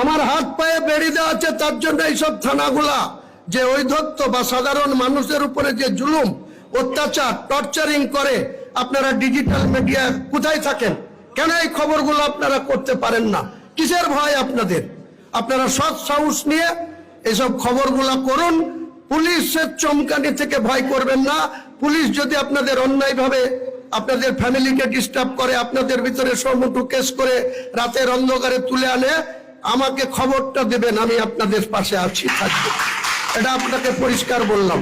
আমার হাত পায়ে বেড়ি দেওয়া আছে, তার জন্য এইসব থানাগুলা, যে ঐধত্য বা সাধারণ মানুষের উপরে যে জুলুম, অত্যাচার, টর্চারিং করে, আপনারা ডিজিটাল মিডিয়া কোথায় থাকেন? কেন এই খবরগুলো আপনারা করতে পারেন না? কিসের ভয় আপনাদের? আপনারা সৎ সাহস নিয়ে এসব খবরগুলা করুন। পুলিশের চমকানি থেকে ভয় করবেন না। পুলিশ যদি আপনাদের অন্যায়ভাবে আপনাদের ফ্যামিলিকে ডিস্টার্ব করে, আপনাদের ভিতরে সমুটু কেস করে, রাতের অন্ধকারে তুলে আনে আমাকে খবরটা দেবেন আমি আপনাদের পাশে আছি থাকব। এটা আপনাকে পরিষ্কার বললাম।